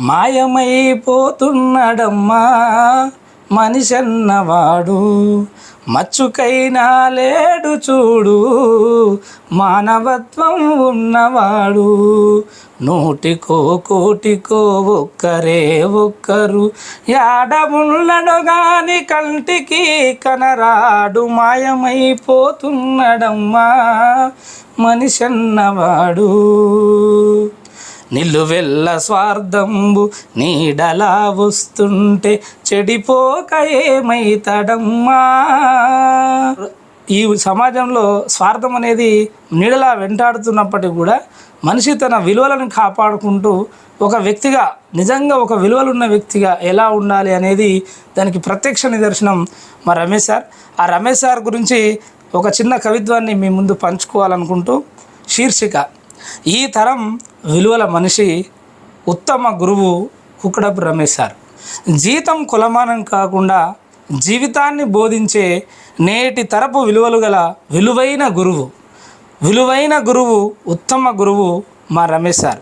మాయమైపోతున్నాడమ్మా. మనిషన్నవాడు. మచ్చుకైనా లేడు చూడు. మానవత్వం ఉన్నవాడు. నూటికో కోటికో ఒక్కరే ఒక్కరు. యాడముళ్ళడు గాని కంటికి కనరాడు. మాయమైపోతున్నాడమ్మా. మనిషన్నవాడు. నిలువెల్ల స్వార్థంబు నీడలా వస్తుంటే చెడిపోక ఏమైతడమ్మా ఈ సమాజంలో స్వార్థం అనేది నీడలా వెంటాడుతున్నప్పటికీ కూడా మనిషి తన విలువలను కాపాడుకుంటూ ఒక వ్యక్తిగా నిజంగా ఒక విలువలున్న వ్యక్తిగా ఎలా ఉండాలి అనేది దానికి ప్రత్యక్ష నిదర్శనం మా రమేష్ సార్. ఆ రమేష్ సార్ గురించి ఒక చిన్న కవిత్వాన్ని మీ ముందు పంచుకోవాలనుకుంటూ శీర్షిక ఈ తరం విలువల మనిషి ఉత్తమ గురువు కుక్కడపు రమేష్ సార్. జీతం కులమానం కాకుండా జీవితాన్ని బోధించే నేటి తరపు విలువలు గల విలువైన గురువు విలువైన గురువు ఉత్తమ గురువు మా రమేష్ సార్.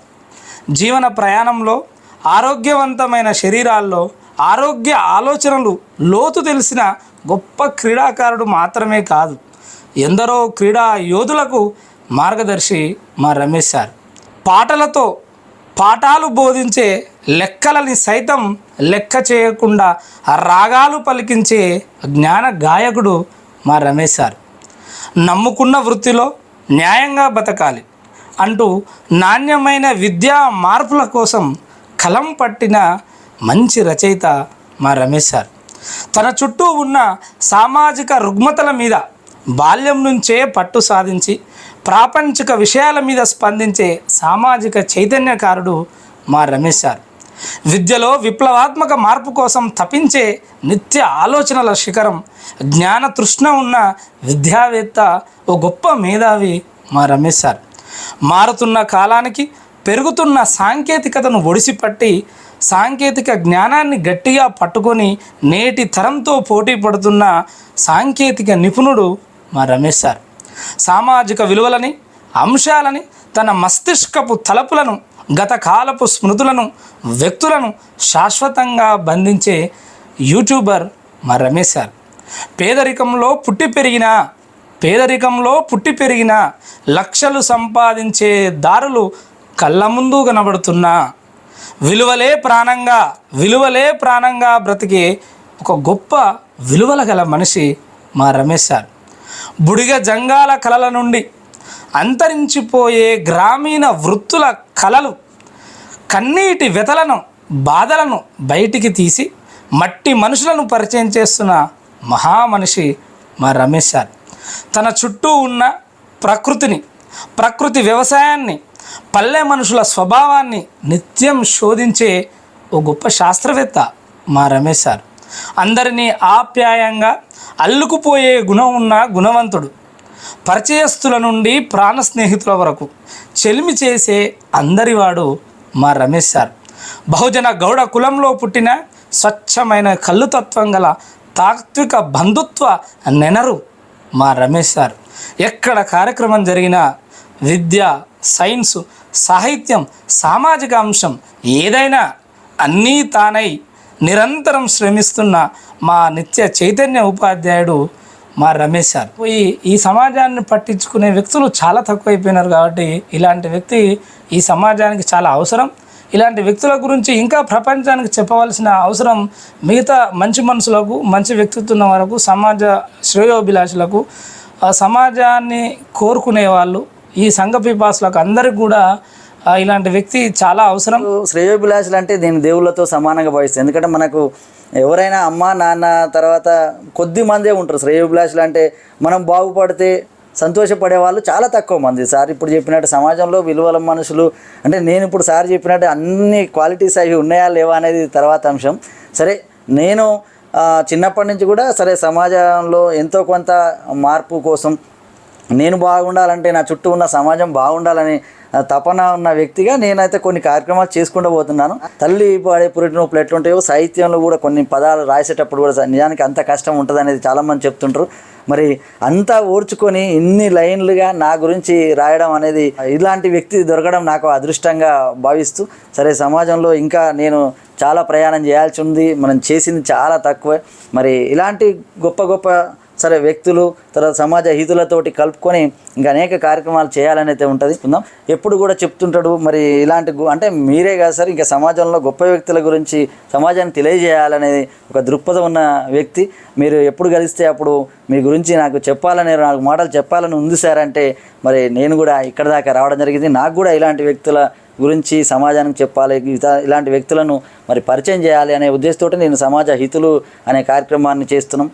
జీవన ప్రయాణంలో ఆరోగ్యవంతమైన శరీరాల్లో ఆరోగ్య ఆలోచనలు లోతు తెలిసిన గొప్ప క్రీడాకారుడు మాత్రమే కాదు ఎందరో క్రీడా యోధులకు మార్గదర్శి మా రమేష్ సార్. పాటలతో పాఠాలు బోధించే లెక్కలని సైతం లెక్క చేయకుండా రాగాలు పలికించే జ్ఞాన గాయకుడు మా రమేష్ సార్. నమ్ముకున్న వృత్తిలో న్యాయంగా బతకాలి అంటూ నాణ్యమైన విద్యా మార్పుల కోసం కలం పట్టిన మంచి రచయిత మా రమేష్ సార్. తన చుట్టూ ఉన్న సామాజిక రుగ్మతల మీద బాల్యం నుంచే పట్టు సాధించి ప్రాపంచిక విషయాల మీద స్పందించే సామాజిక చైతన్యకారుడు మా రమేష్ సార్. విద్యలో విప్లవాత్మక మార్పు కోసం తపించే నిత్య ఆలోచనల శిఖరం జ్ఞాన తృష్ణ ఉన్న విద్యావేత్త ఓ గొప్ప మేధావి మా రమేష్ సార్. మారుతున్న కాలానికి పెరుగుతున్న సాంకేతికతను ఒడిసిపట్టి సాంకేతిక జ్ఞానాన్ని గట్టిగా పట్టుకొని నేటి తరంతో పోటీ పడుతున్న సాంకేతిక నిపుణుడు మా రమేష్ సార్. సామాజిక విలువలని అంశాలని తన మస్తిష్కపు తలపులను గత కాలపు స్మృతులను వ్యక్తులను శాశ్వతంగా బంధించే యూట్యూబర్ మా రమేష్ సార్. పేదరికంలో పుట్టి పెరిగిన పేదరికంలో పుట్టి పెరిగిన లక్షలు సంపాదించే దారులు కళ్ళ ముందు కనబడుతున్నా. విలువలే ప్రాణంగా విలువలే ప్రాణంగా బ్రతికే ఒక గొప్ప విలువల గల మనిషి మా రమేష్ సార్. బుడిగ జంగాల కళల నుండి అంతరించిపోయే గ్రామీణ వృత్తుల కళలు కన్నీటి వెతలను బాధలను బయటికి తీసి మట్టి మనుషులను పరిచయం చేస్తున్న మహామనిషి మా రమేష్ సార్. తన చుట్టూ ఉన్న ప్రకృతిని ప్రకృతి వ్యవసాయాన్ని పల్లె మనుషుల స్వభావాన్ని నిత్యం శోధించే ఓ గొప్ప శాస్త్రవేత్త మా రమేష్ సార్. అందరినీ ఆప్యాయంగా అల్లుకుపోయే గుణం ఉన్న గుణవంతుడు. పరిచయస్తుల నుండి ప్రాణ స్నేహితుల వరకు చెలిమి చేసే అందరివాడు మా రమేష్ సార్. బహుజన గౌడ కులంలో పుట్టిన స్వచ్ఛమైన కళ్ళుతత్వం గల తాత్విక బంధుత్వ నెనరు మా రమేష్ సార్. ఎక్కడ కార్యక్రమం జరిగినా విద్య సైన్సు సాహిత్యం సామాజిక అంశం ఏదైనా అన్నీ తానై నిరంతరం శ్రమిస్తున్న మా నిత్య చైతన్య ఉపాధ్యాయుడు మా రమేష్ సార్. ఈ ఈ సమాజాన్ని పట్టించుకునే వ్యక్తులు చాలా తక్కువైపోయినారు కాబట్టి ఇలాంటి వ్యక్తి ఈ సమాజానికి చాలా అవసరం. ఇలాంటి వ్యక్తుల గురించి ఇంకా ప్రపంచానికి చెప్పవలసిన అవసరం మిగతా మంచి మనుషులకు మంచి వ్యక్తిత్వం వరకు సమాజ శ్రేయోభిలాషులకు సమాజాన్ని కోరుకునే వాళ్ళు ఈ సంఘ పిపాసులకు అందరికి కూడా ఇలాంటి వ్యక్తి చాలా అవసరం. శ్రేయోభిలాషులు అంటే దీని దేవుళ్ళతో సమానంగా భావిస్తాయి ఎందుకంటే మనకు ఎవరైనా అమ్మ నాన్న తర్వాత కొద్ది మందే ఉంటారు. శ్రేయోభిలాషులు అంటే మనం బాగుపడితే సంతోషపడే వాళ్ళు చాలా తక్కువ మంది. సార్ ఇప్పుడు చెప్పినట్టు సమాజంలో విలువల మనుషులు అంటే నేను ఇప్పుడు సార్ చెప్పినట్టు అన్ని క్వాలిటీస్ అవి ఉన్నాయా లేవా అనేది తర్వాత అంశం. సరే నేను చిన్నప్పటి నుంచి కూడా సరే సమాజంలో ఎంతో కొంత మార్పు కోసం నేను బాగుండాలంటే నా చుట్టూ ఉన్న సమాజం బాగుండాలని తపన ఉన్న వ్యక్తిగా నేనైతే కొన్ని కార్యక్రమాలు చేసుకుంటూ పోతున్నాను. తల్లి పాడే పురిటినొప్పులు ఎట్లుంటాయో సాహిత్యంలో కూడా కొన్ని పదాలు రాసేటప్పుడు కూడా నిజానికి అంత కష్టం ఉంటుంది అనేది చాలామంది చెప్తుంటారు. మరి అంతా ఓర్చుకొని ఇన్ని లైన్లుగా నా గురించి రాయడం అనేది ఇలాంటి వ్యక్తి దొరకడం నాకు అదృష్టంగా భావిస్తూ సరే సమాజంలో ఇంకా నేను చాలా ప్రయాణం చేయాల్సి ఉంది. మనం చేసింది చాలా తక్కువే. మరి ఇలాంటి గొప్ప గొప్ప సరే వ్యక్తులు తర్వాత సమాజ హితులతోటి కలుపుకొని ఇంకా అనేక కార్యక్రమాలు చేయాలని అయితే ఉంటుంది. ఉందాం ఎప్పుడు కూడా చెప్తుంటాడు మరి ఇలాంటి గు- అంటే మీరే కాదు సార్ ఇంకా సమాజంలో గొప్ప వ్యక్తుల గురించి సమాజాన్ని తెలియజేయాలనేది ఒక దృక్పథం ఉన్న వ్యక్తి. మీరు ఎప్పుడు కలిస్తే అప్పుడు మీ గురించి నాకు చెప్పాలని నాకు మాటలు చెప్పాలని ఉంది సార్ అంటే మరి నేను కూడా ఇక్కడ దాకా రావడం జరిగింది. నాకు కూడా ఇలాంటి వ్యక్తుల గురించి సమాజానికి చెప్పాలి ఇలాంటి వ్యక్తులను మరి పరిచయం చేయాలి అనే ఉద్దేశంతో నేను సమాజ హితులు అనే కార్యక్రమాన్ని చేస్తున్నాం.